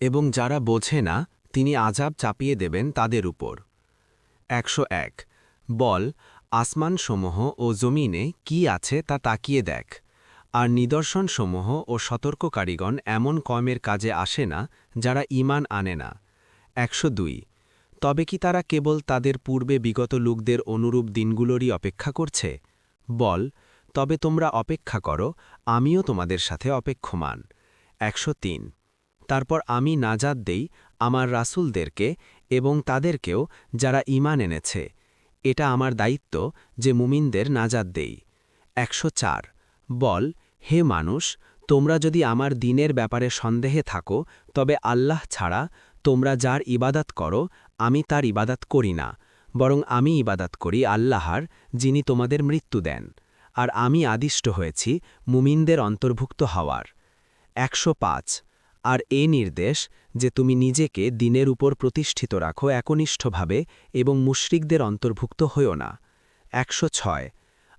এবং যারা বোঝে না, তিনি আজাব চাপিয়ে দেবেন তাদের উপর। একশো এক। বল, আসমানসমূহ ও জমিনে কি আছে তা তাকিয়ে দেখ। আর নিদর্শনসমূহ ও সতর্ককারীগণ এমন কমের কাজে আসে না, যারা ঈমান আনে না। একশো দুই। তবে কি তারা কেবল তাদের পূর্বে বিগত লোকদের অনুরূপ দিনগুলোরই অপেক্ষা করছে? বল, তবে তোমরা অপেক্ষা করো, আমিও তোমাদের সাথে অপেক্ষমান। একশো তিন। তারপর আমি নাজাদ দেই আমার রাসূলদেরকে এবং তাদেরকেও যারা ঈমান এনেছে। এটা আমার দায়িত্ব যে মুমিনদের নাজাদ দেই। একশো চার। বল, হে মানুষ, তোমরা যদি আমার দিনের ব্যাপারে সন্দেহে থাকো, তবে আল্লাহ ছাড়া তোমরা যার ইবাদাত করো, আমি তার ইবাদাত করি না। বরং আমি ইবাদাত করি আল্লাহর, যিনি তোমাদের মৃত্যু দেন। আর আমি আদিষ্ট হয়েছি মুমিনদের অন্তর্ভুক্ত হওয়ার। একশো পাঁচ। আর এ নির্দেশ যে তুমি নিজেকে দিনের উপর প্রতিষ্ঠিত রাখো একনিষ্ঠভাবে এবং মুশরিকদের অন্তর্ভুক্ত হইও না। একশো ছয়।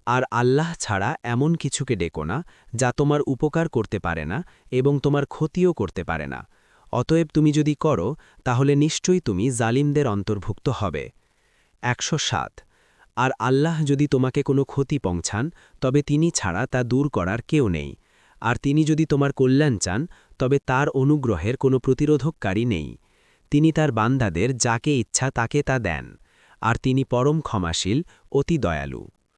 আর আল্লাহ ছাড়া এমন কিছুকে ডেকো না যা তোমার উপকার করতে পারে না এবং তোমার ক্ষতিও করতে পারে না। অতএব তুমি যদি করো, তাহলে নিশ্চয়ই তুমি জালিমদের অন্তর্ভুক্ত হবে। একশো সাত। আর আল্লাহ যদি তোমাকে কোনো ক্ষতি পৌঁছান, তবে তিনি ছাড়া তা দূর করার কেউ নেই। আর তিনি যদি তোমার কল্যাণ চান তবে তার অনুগ্রহের কোনো প্রতিরোধককারী নেই। তিনি তার বান্দাদের যাকে ইচ্ছা তাকে তা দেন, আর তিনি পরম ক্ষমাশীল, অতি দয়ালু।